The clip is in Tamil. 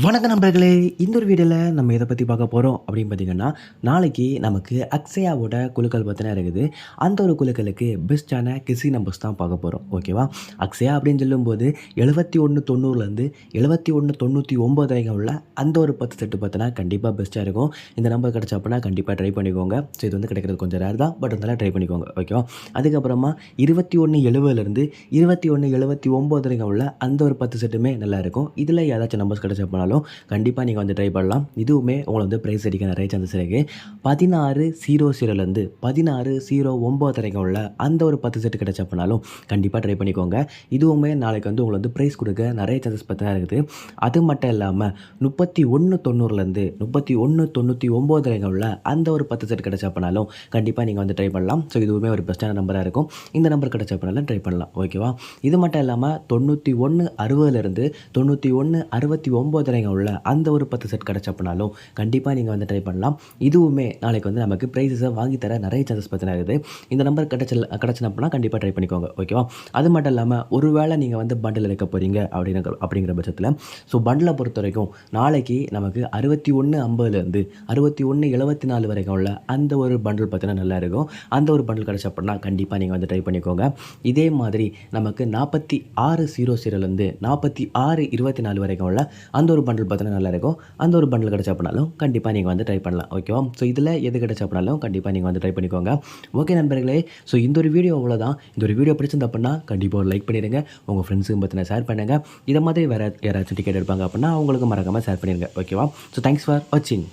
வணக்க நண்பர்களே. இந்த ஒரு வீடியோவில் நம்ம எதை பற்றி பார்க்க போகிறோம் அப்படின்னு பார்த்தீங்கன்னா நாளைக்கு நமக்கு அக்ஸையாவோட குழுக்கள் பற்றின இருக்குது. அந்த ஒரு குழுக்களுக்கு பெஸ்ட்டான கிசி நம்பர்ஸ் தான் பார்க்க போகிறோம் ஓகேவா? அக்ஸையா அப்படின்னு சொல்லும்போது எழுபத்தி ஒன்று தொண்ணூறுலேருந்து எழுபத்தி ஒன்று தொண்ணூற்றி ஒம்பது வரைக்கும் உள்ள அந்த ஒரு பத்து செட்டு பார்த்தினா கண்டிப்பாக பெஸ்ட்டாக இருக்கும். இந்த நம்பர் கிடச்சா அப்படின்னா கண்டிப்பாக ட்ரை பண்ணிக்கோங்க. ஸோ இது வந்து கிடைக்கிறது கொஞ்சம் ரேர் தான். பட் இருந்தாலும் ட்ரை பண்ணிக்கோங்க. ஓகேவா? அதுக்கப்புறமா இருபத்தி ஒன்று எழுபதுலேருந்து இருபத்தி ஒன்று எழுபத்தி ஒம்பது வரைக்கும் உள்ள அந்த ஒரு பத்து செட்டுமே நல்லா இருக்கும். இதில் ஏதாச்சும் நம்பர்ஸ் கிடச்சா பண்ணாலும் கண்டிப்பாக நீங்கள் வந்து ட்ரை பண்ணலாம். இதுவுமே உங்களை வந்து ப்ரைஸ் அடிக்க நிறைய சான்சஸ் இருக்குது பதினாறு ஜீரோ ஜீரோலேருந்து பதினாறு ஜீரோ ஒம்பது வரைக்கும் உள்ள அந்த ஒரு பத்து செட்டு கிடச்சா பண்ணாலும் கண்டிப்பாக ட்ரை பண்ணிக்கோங்க. இதுவுமே நாளைக்கு வந்து உங்களை வந்து ப்ரைஸ் கொடுக்க நிறைய சான்சஸ் பார்த்தா இருக்குது. அது மட்டும் இல்லாமல் முப்பத்தி ஒன்று தொண்ணூறுலேருந்து முப்பத்தி ஒன்று தொண்ணூற்றி ஒம்பது வரைக்கும் உள்ள அந்த ஒரு பத்து செட் கிடச்சா பண்ணாலும் கண்டிப்பாக நீங்கள் வந்து ட்ரை பண்ணலாம். ஸோ இதுவுமே ஒரு பெஸ்ட்டான நம்பராக இருக்கும். இந்த நம்பர் கிடச்சா பண்ணாலும் ட்ரை பண்ணலாம். ஓகேவா இது மட்டும் இல்லாமல் தொண்ணூற்றி ஒன்று அறுபதுலேருந்து தொண்ணூற்றி ஒன்று அறுபத்தி ஒம்பது வரைக்கும் உள்ள அந்த ஒரு பத்து செட் கிடச்சப்பனாலும் கண்டிப்பாக நீங்கள் வந்து ட்ரை பண்ணலாம். இதுவுமே நாளைக்கு வந்து நமக்கு ப்ரைஸஸை வாங்கி தர நிறைய சான்சஸ் பற்றின இருக்குது இந்த நம்பர் கிடச்சல் கிடச்சினப்பனா கண்டிப்பாக ட்ரை பண்ணிக்கோங்க. ஓகேவா அது மட்டும் இல்லாமல் ஒருவேளை நீங்கள் வந்து பண்டில் எடுக்க போகிறீங்க அப்படிங்கிற அப்படிங்கிற பட்சத்தில் ஸோ பண்டிலை பொறுத்த வரைக்கும் நாளைக்கு நமக்கு அறுபத்தி ஒன்று ஐம்பதுலேருந்து அறுபத்தி ஒன்று எழுபத்தி நாலு வரைக்கும் உள்ள அந்த ஒரு பண்டில் பார்த்தீங்கன்னா நல்லா இருக்கும். அந்த ஒரு பண்டில் கிடச்ச அப்படின்னா கண்டிப்பாக நீங்கள் வந்து ட்ரை பண்ணிக்கோங்க. இதே மாதிரி நமக்கு நாற்பத்தி ஆறு ஜீரோ ஜீரோலேருந்து நாற்பத்தி ஆறு இருபத்தி நாலு வரைக்கும் உள்ள அந்த ஒரு பண்டில் பார்த்தீங்கன்னா நல்லாயிருக்கும். அந்த ஒரு பண்டில் கிடச்சா பண்ணாலும் கண்டிப்பாக நீங்கள் வந்து ட்ரை பண்ணலாம். ஓகேவா ஸோ இதில் எது கிடச்சா பண்ணாலும் கண்டிப்பாக நீங்கள் வந்து ட்ரை பண்ணிக்கோங்க. ஓகே நண்பர்களே ஸோ இந்த ஒரு வீடியோ அவ்வளோதான் இந்த ஒரு வீடியோ பிடிச்சிருந்த அப்படின்னா கண்டிப்பாக ஒரு லைக் பண்ணிடுங்க உங்கள் ஃப்ரெண்ட்ஸுக்கும் பற்றின ஷேர் பண்ணுங்கள் இதை மாதிரி வேறு யாராச்சும் டிக்கெட் எடுப்பாங்க அப்படின்னா அவங்களுக்கு மறக்காமல் ஷேர் பண்ணிடுங்க ஓகேவா ஸோ தேங்க்ஸ் ஃபார் வாட்சிங்